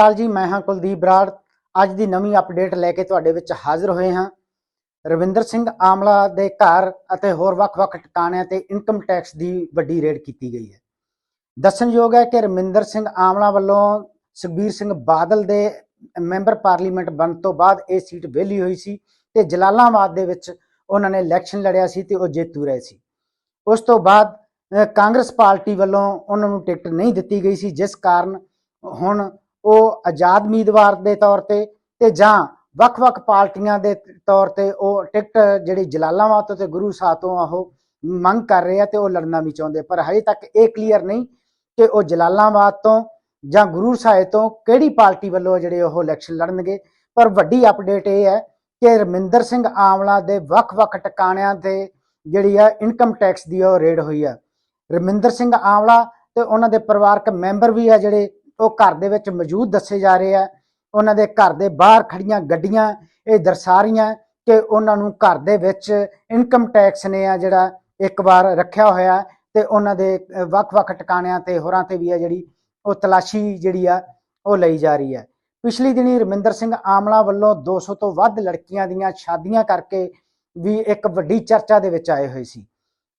ਅਕਾਲ ਜੀ, ਮੈਂ ਹਾਂ ਕੁਲਦੀਪ ਬਰਾੜ। ਅੱਜ ਦੀ ਨਵੀਂ ਅਪਡੇਟ ਲੈ ਕੇ ਤੁਹਾਡੇ ਵਿੱਚ ਹਾਜ਼ਰ ਹੋਏ ਹਾਂ। ਰਵਿੰਦਰ ਸਿੰਘ ਆਮਲਾ ਦੇ ਘਰ ਅਤੇ ਹੋਰ ਵੱਖ-ਵੱਖ ਟਿਕਾਣਿਆਂ ਤੇ ਇਨਕਮ ਟੈਕਸ ਦੀ ਵੱਡੀ ਰੇਡ ਕੀਤੀ ਗਈ ਹੈ। ਦੱਸਣਯੋਗ ਹੈ ਕਿ ਰਵਿੰਦਰ ਸਿੰਘ ਆਮਲਾ ਵੱਲੋਂ ਸੁਖਬੀਰ ਸਿੰਘ ਬਾਦਲ ਦੇ ਮੈਂਬਰ ਪਾਰਲੀਮੈਂਟ ਬਣਨ ਤੋਂ ਬਾਅਦ ਇਹ ਸੀਟ ਵਿਹਲੀ ਹੋਈ ਸੀ ਤੇ ਜਲਾਲਾਬਾਦ ਦੇ ਵਿੱਚ ਉਹਨਾਂ ਨੇ ਇਲੈਕਸ਼ਨ ਲੜਿਆ ਸੀ ਤੇ ਉਹ ਜੇਤੂ ਰਹੇ ਸੀ। ਉਸ ਤੋਂ ਬਾਅਦ ਕਾਂਗਰਸ ਪਾਰਟੀ ਵੱਲੋਂ ਉਹਨਾਂ ਨੂੰ ਟਿਕਟ ਨਹੀਂ ਦਿੱਤੀ ਗਈ ਸੀ, ਜਿਸ ਕਾਰਨ ਹੁਣ ਉਹ ਆਜ਼ਾਦ ਉਮੀਦਵਾਰ ਦੇ ਤੌਰ ਤੇ ਤੇ ਜਾਂ ਵੱਖ-ਵੱਖ ਪਾਰਟੀਆਂ ਦੇ ਤੌਰ ਤੇ ਉਹ ਟਿਕਟ ਜਿਹੜੀ ਜਲਾਲਾਬਾਦ ਤੋਂ ਤੇ ਗੁਰੂ ਸਾਹਿਬ ਤੋਂ ਉਹ ਮੰਗ ਕਰ ਰਹੇ ਆ ਤੇ ਉਹ ਲੜਨਾ ਵੀ ਚਾਹੁੰਦੇ ਪਰ ਹਜੇ ਤੱਕ ਇਹ ਕਲੀਅਰ ਨਹੀਂ ਕਿ ਉਹ ਜਲਾਲਾਬਾਦ ਤੋਂ ਜਾਂ ਗੁਰੂ ਸਾਹਿਬ ਤੋਂ ਕਿਹੜੀ ਪਾਰਟੀ ਵੱਲੋਂ ਜਿਹੜੇ ਉਹ ਇਲੈਕਸ਼ਨ ਲੜਨਗੇ। ਪਰ ਵੱਡੀ ਅਪਡੇਟ ਇਹ ਹੈ ਕਿ ਰਮਿੰਦਰ ਸਿੰਘ ਆਮਲਾ ਦੇ ਵੱਖ-ਵੱਖ ਟਿਕਾਣਿਆਂ ਤੇ ਜਿਹੜੀ ਆ ਇਨਕਮ ਟੈਕਸ ਦੀ ਉਹ ਰੇਡ ਹੋਈ ਆ। ਰਮਿੰਦਰ ਸਿੰਘ ਆਮਲਾ ਤੇ ਉਹਨਾਂ ਦੇ ਪਰਿਵਾਰਕ ਮੈਂਬਰ ਵੀ ਆ ਜਿਹੜੇ ਉਹ ਘਰ ਦੇ ਵਿੱਚ ਮੌਜੂਦ ਦੱਸੇ ਜਾ ਰਹੇ ਆ। ਉਹਨਾਂ ਦੇ ਘਰ ਦੇ ਬਾਹਰ ਖੜੀਆਂ ਗੱਡੀਆਂ, ਇਹ ਦਰਸਾ ਰਹੀਆਂ ਕਿ ਉਹਨਾਂ ਨੂੰ ਘਰ ਦੇ ਵਿੱਚ ਇਨਕਮ ਟੈਕਸ ਨੇ ਆ ਜਿਹੜਾ ਇੱਕ ਵਾਰ ਰੱਖਿਆ ਹੋਇਆ ਤੇ ਉਹਨਾਂ ਦੇ ਵੱਖ-ਵੱਖ ਟਿਕਾਣਿਆਂ ਤੇ, ਹੋਰਾਂ ਤੇ ਵੀ ਆ ਜਿਹੜੀ ਉਹ ਤਲਾਸ਼ੀ ਜਿਹੜੀ ਆ, ਉਹ ਲਈ ਜਾ ਰਹੀ ਹੈ ਪਿਛਲੀ ਦਿਨੀ ਰਮਿੰਦਰ ਸਿੰਘ ਆਮਲਾ ਵੱਲੋਂ 200 ਤੋਂ ਵੱਧ ਲੜਕੀਆਂ ਦੀਆਂ ਸ਼ਾਦੀਆਂ ਕਰਕੇ ਵੀ ਇੱਕ ਵੱਡੀ ਚਰਚਾ ਦੇ ਵਿੱਚ ਆਏ ਹੋਏ ਸੀ।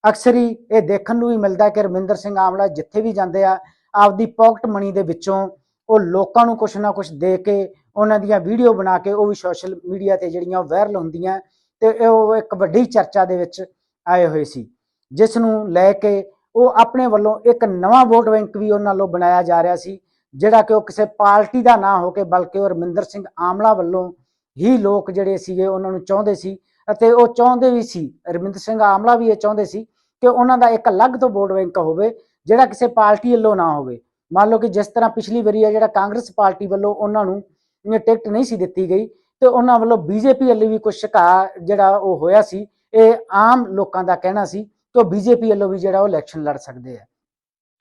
ਅਕਸਰ ਹੀ ਇਹ ਦੇਖਣ ਨੂੰ ਵੀ ਮਿਲਦਾ ਕਿ ਰਮਿੰਦਰ ਸਿੰਘ ਆਮਲਾ ਜਿੱਥੇ ਵੀ ਜਾਂਦੇ ਆ ਆਪਦੀ ਪਾਕਟ ਮਨੀ ਦੇ ਵਿੱਚੋਂ ਉਹ ਲੋਕਾਂ ਨੂੰ ਕੁਛ ਨਾ ਕੁਛ ਦੇ ਕੇ ਉਹਨਾਂ ਦੀਆਂ ਵੀਡੀਓ ਬਣਾ ਕੇ ਉਹ ਵੀ ਸੋਸ਼ਲ ਮੀਡੀਆ ਤੇ ਜਿਹੜੀਆਂ ਵਾਇਰਲ ਹੁੰਦੀਆਂ ਤੇ ਉਹ ਇੱਕ ਵੱਡੀ ਚਰਚਾ ਦੇ ਵਿੱਚ ਆਏ ਹੋਏ ਸੀ, ਜਿਸ ਨੂੰ ਲੈ ਕੇ ਉਹ ਆਪਣੇ ਵੱਲੋਂ ਇੱਕ ਨਵਾਂ ਵੋਟ ਬੈਂਕ ਵੀ ਉਹਨਾਂ ਵੱਲੋਂ ਬਣਾਇਆ ਜਾ ਰਿਹਾ ਸੀ, ਜਿਹੜਾ ਕਿ ਉਹ ਕਿਸੇ ਪਾਰਟੀ ਦਾ ਨਾ ਹੋ ਕੇ ਬਲਕਿ ਉਹ ਰਮਿੰਦਰ ਸਿੰਘ ਆਮਲਾ ਵੱਲੋਂ ਹੀ ਲੋਕ ਜਿਹੜੇ ਸੀਗੇ ਉਹਨਾਂ ਨੂੰ ਚਾਹੁੰਦੇ ਸੀ ਅਤੇ ਉਹ ਚਾਹੁੰਦੇ ਵੀ ਸੀ, ਰਮਿੰਦਰ ਸਿੰਘ ਆਮਲਾ ਵੀ ਇਹ ਚਾਹੁੰਦੇ ਸੀ ਕਿ ਉਹਨਾਂ ਦਾ ਇੱਕ ਅਲੱਗ ਤੋਂ ਵੋਟ ਬੈਂਕ ਹੋਵੇ ਜਿਹੜਾ ਕਿਸੇ ਪਾਰਟੀ ਵੱਲੋਂ ਨਾ ਹੋਵੇ। ਮੰਨ ਲਓ ਕਿ ਜਿਸ ਤਰ੍ਹਾਂ ਪਿਛਲੀ ਵਾਰੀ ਆ ਜਿਹੜਾ ਕਾਂਗਰਸ ਪਾਰਟੀ ਵੱਲੋਂ ਉਹਨਾਂ ਨੂੰ ਟਿਕਟ ਨਹੀਂ ਸੀ ਦਿੱਤੀ ਗਈ ਤੇ ਉਹਨਾਂ ਵੱਲੋਂ ਬੀਜੇਪੀ ਵੱਲੋਂ ਵੀ ਕੁਝ ਸ਼ਿਕਾ ਜਿਹੜਾ ਉਹ ਹੋਇਆ ਸੀ, ਇਹ ਆਮ ਲੋਕਾਂ ਦਾ ਕਹਿਣਾ ਸੀ ਕਿ ਉਹ ਬੀਜੇਪੀ ਵੱਲੋਂ ਵੀ ਜਿਹੜਾ ਉਹ ਇਲੈਕਸ਼ਨ ਲੜ ਸਕਦੇ ਆ।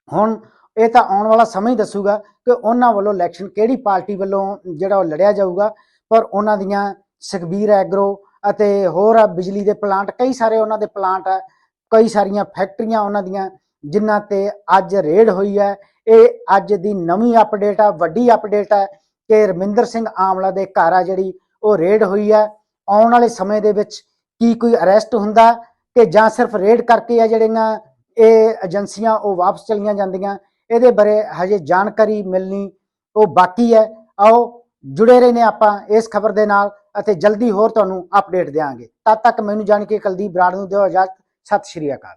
ਹੁਣ ਇਹ ਤਾਂ ਆਉਣ ਵਾਲਾ ਸਮਾਂ ਹੀ ਦੱਸੂਗਾ ਕਿ ਉਹਨਾਂ ਵੱਲੋਂ ਇਲੈਕਸ਼ਨ ਕਿਹੜੀ ਪਾਰਟੀ ਵੱਲੋਂ ਜਿਹੜਾ ਉਹ ਲੜਿਆ ਜਾਊਗਾ, ਪਰ ਉਹਨਾਂ ਦੀਆਂ ਸੁਖਬੀਰ ਐਗਰੋ ਅਤੇ ਹੋਰ ਬਿਜਲੀ ਦੇ ਪਲਾਂਟ, ਕਈ ਸਾਰੇ ਉਹਨਾਂ ਦੇ ਪਲਾਂਟ ਆ, ਕਈ ਸਾਰੀਆਂ ਫੈਕਟਰੀਆਂ ਉਹਨਾਂ ਦੀਆਂ ਜਿਨ੍ਹਾਂ ਤੇ ਅੱਜ ਰੇਡ ਹੋਈ ਹੈ। ਇਹ ਅੱਜ ਦੀ ਨਵੀਂ ਅਪਡੇਟ ਆ, ਵੱਡੀ ਅਪਡੇਟ ਹੈ ਕਿ ਰਮਿੰਦਰ ਸਿੰਘ ਆਮਲਾ ਦੇ ਘਰ ਆ ਜਿਹੜੀ, ਉਹ ਰੇਡ ਹੋਈ ਹੈ। ਆਉਣ ਵਾਲੇ ਸਮੇਂ ਦੇ ਵਿੱਚ ਕੀ ਕੋਈ ਅਰੈਸਟ ਹੁੰਦਾ ਕਿ ਜਾਂ ਸਿਰਫ ਰੇਡ ਕਰਕੇ ਆ ਜਿਹੜੀਆਂ ਇਹ ਏਜੰਸੀਆਂ ਉਹ ਵਾਪਸ ਚਲੀਆਂ ਜਾਂਦੀਆਂ, ਇਹਦੇ ਬਾਰੇ ਹਜੇ ਜਾਣਕਾਰੀ ਮਿਲਣੀ ਉਹ ਬਾਕੀ ਹੈ। ਆਓ ਜੁੜੇ ਰਹਿਨੇ ਆਪਾਂ ਇਸ ਖਬਰ ਦੇ ਨਾਲ ਅਤੇ ਜਲਦੀ ਹੋਰ ਤੁਹਾਨੂੰ ਅਪਡੇਟ ਦੇਵਾਂਗੇ ਤਦ ਤੱਕ ਮੈਨੂੰ ਜਾਣ ਕੇ ਕੁਲਦੀਪ ਬਰਾੜ ਨੂੰ ਦਿਓ ਇਜਾਜ਼ਤ। ਸਤਿ ਸ਼੍ਰੀ ਅਕਾਲ।